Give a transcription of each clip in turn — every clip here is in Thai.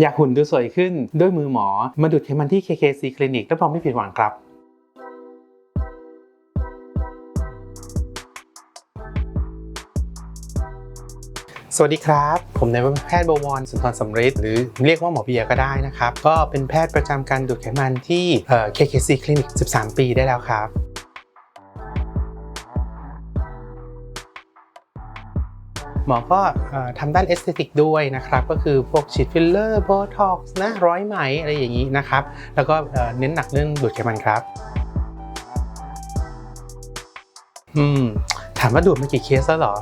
อยากหุ่นดูสวยขึ้นด้วยมือหมอ มาดูดไขมันที่ KKC คลินิกรับรองไม่ผิดหวังครับสวัสดีครับ ผมนายแพทย์บวรสุนทรสำริดหรือเรียกว่าหมอเบียร์ก็ได้นะครับ ก็เป็นแพทย์ประจำการดูดไขมันที่เอ่อ KKC คลินิก 13 ปีได้แล้วครับ หมอก็ทำด้านเอสเตติกด้วยนะครับ ก็คือพวกฉีดฟิลเลอร์โบท็อกซ์นะร้อยไหมอะไรอย่างนี้นะครับ แล้วก็เน้นหนักเรื่องดูดไขมันครับอืมถามว่าดูดมากี่เคสแล้วหรอ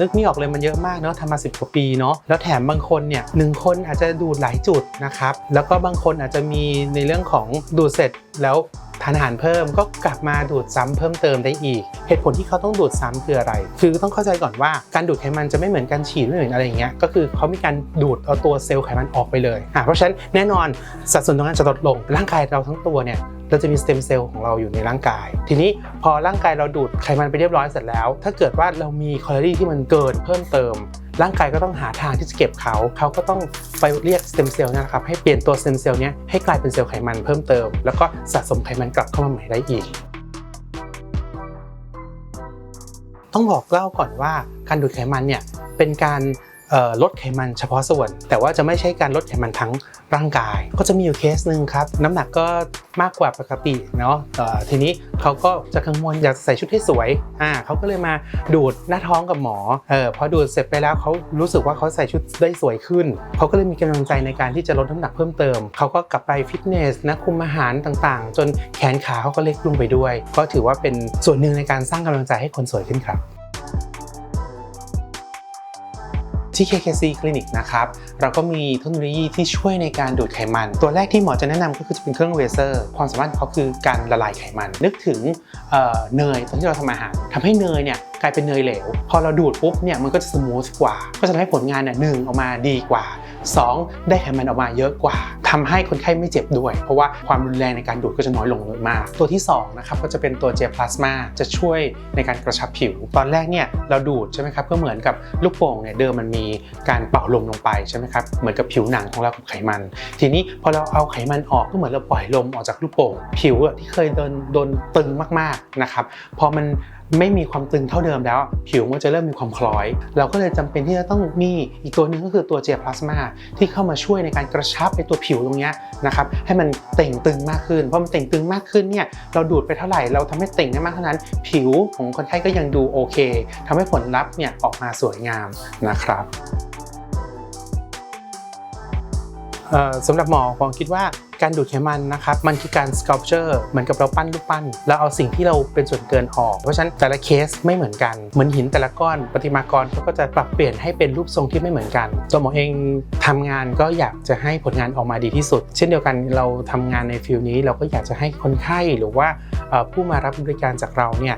นึกไม่ออกเลยมันเยอะมากเนาะทำมาสิบกว่าปีเนาะแล้วแถมบางคนเนี่ยหนึ่งคนอาจจะดูดหลายจุดนะครับแล้วก็บางคนอาจจะมีในเรื่องของดูดเสร็จแล้วทานอาหารเพิ่มก็กลับมาดูดซ้ำเพิ่มเติมได้อีก เหตุผลที่เขาต้องดูดซ้ำคืออะไร คือต้องเข้าใจก่อนว่าการดูดไขมันจะไม่เหมือนการฉีดไม่เหมือนอะไรอย่างเงี้ยก็คือเขามีการดูดเอาตัวเซลล์ไขมันออกไปเลยอะเพราะฉะนั้นแน่นอนสัดส่วนตรงนั้นจะลดลงร่างกายเราทั้งตัวเนี่ย เราจะมีสเต็มเซลล์ของเราอยู่ในร่างกาย ทีนี้พอร่างกายเราดูดไขมันไปเรียบร้อยเสร็จแล้ว ถ้าเกิดว่าเรามีแคลอรี่ที่มันเกินเพิ่มเติม ร่างกายก็ต้องหาทางที่จะเก็บเขา เขาก็ต้องไปเรียกสเต็มเซลล์นะครับให้เปลี่ยนตัวสเต็มเซลล์นี้ให้กลายเป็นเซลล์ไขมันเพิ่มเติม แล้วก็สะสมไขมันกลับเข้ามาใหม่ได้อีก ต้องบอกเล่าก่อนว่าการดูดไขมันเนี่ยเป็นการ ลดไขมันเฉพาะส่วน แต่ว่าจะไม่ใช่การลดไขมันทั้งร่างกาย ก็จะมีอยู่เคสหนึ่งครับน้ำหนักก็มากกว่าปกติเนาะทีนี้เขาก็จะกังวลอยากใส่ชุดให้สวยอ่าเขาก็เลยมาดูดหน้าท้องกับหมอเออพอดูดเสร็จไปแล้วเขารู้สึกว่าเขาใส่ชุดได้สวยขึ้นเขาก็เลยมีกำลังใจในการที่จะลดน้ำหนักเพิ่มเติมเขาก็กลับไปฟิตเนสนะคุมอาหารต่างๆ จนแขนขาเขาก็เล็กลงไปด้วย ก็ถือว่าเป็นส่วนหนึ่งในการสร้างกำลังใจให้คนสวยขึ้นครับ ที่ KKC คลินิกนะครับเราก็มีเทคโนโลยีที่ช่วยในการดูดไขมัน ตัวแรกที่หมอจะแนะนำก็คือจะเป็นเครื่องเวเซอร์ความสามารถเขาคือการละลายไขมัน นึกถึงเเนยตอนที่เราทำอาหารทำให้เนยเนี่ยกลายเป็นเนยเหลว พอเราดูดปุ๊บเนี่ยมันก็จะสมูทกว่า ก็จะทำให้ผลงานเนี่ยหนึ่งออกมาดีกว่า 2 ได้ไขมันออกมาเยอะกว่าทำให้คนไข้ไม่เจ็บด้วย เพราะว่าความรุนแรงในการดูดก็จะน้อยลงมาก ตัวที่2นะครับก็จะเป็นตัวเจลพลาสมาจะช่วยในการกระชับผิว ตอนแรกเนี่ยเราดูดใช่ไหมครับก็เหมือนกับลูกโป่งเนี่ยเดิมมันมีการเป่าลมลงไปใช่ไหมครับเหมือนกับผิวหนังของเรากับไขมัน ทีนี้พอเราเอาไขมันออกก็เหมือนเราปล่อยลมออกจากลูกโป่งผิวที่เคยโดนโดนตึงมากๆนะครับพอมัน ไม่มีความตึงเท่าเดิมแล้ว ผิวมันจะเริ่มมีความคล้อย เราก็เลยจำเป็นที่จะต้องมีอีกตัวหนึ่งก็คือตัวเจลพลาสมาที่เข้ามาช่วยในการกระชับในตัวผิวตรงนี้นะครับให้มันเต่งตึงมากขึ้นเพราะมันเต่งตึงมากขึ้นเนี่ยเราดูดไปเท่าไหร่เราทำให้เต่งได้มากเท่านั้น ผิวของคนไข้ก็ยังดูโอเคทำให้ผลลัพธ์เนี่ยออกมาสวยงามนะครับสำหรับหมอผมคิดว่า การดูดไขมันนะครับมันคือการ sculpture เหมือนกับเราปั้นรูปปั้น แล้วเอาสิ่งที่เราเป็นส่วนเกินออก เพราะฉะนั้นแต่ละเคสไม่เหมือนกัน เหมือนหินแต่ละก้อนประติมากรเขาก็จะปรับเปลี่ยนให้เป็นรูปทรงที่ไม่เหมือนกันตัวหมอเองทำงานก็อยากจะให้ผลงานออกมาดีที่สุด เช่นเดียวกันเราทำงานในฟิลนี้เราก็อยากจะให้คนไข้หรือว่าผู้มารับบริการจากเราเนี่ย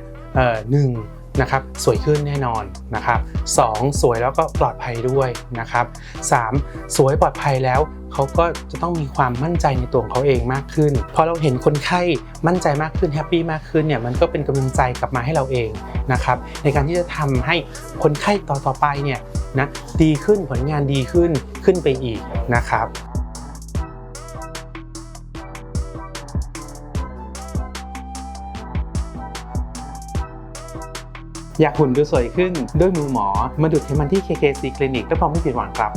หนึ่ง นะครับสวยขึ้นแน่นอนนะครับสองสวยแล้วก็ปลอดภัยด้วยนะครับสามสวยปลอดภัยแล้วเขาก็จะต้องมีความมั่นใจในตัวของเขาเองมากขึ้น พอเราเห็นคนไข้มั่นใจมากขึ้นแฮปปี้มากขึ้นเนี่ยมันก็เป็นกำลังใจกลับมาให้เราเองนะครับในการที่จะทำให้คนไข้ต่อต่อไปเนี่ยนะดีขึ้นผลงานดีขึ้นขึ้นไปอีกนะครับ อยากหุ่นดูสวยขึ้นด้วยมือหมอ มาดูดไขมันที่ KKC คลินิกรับรองไม่ผิดหวังครับ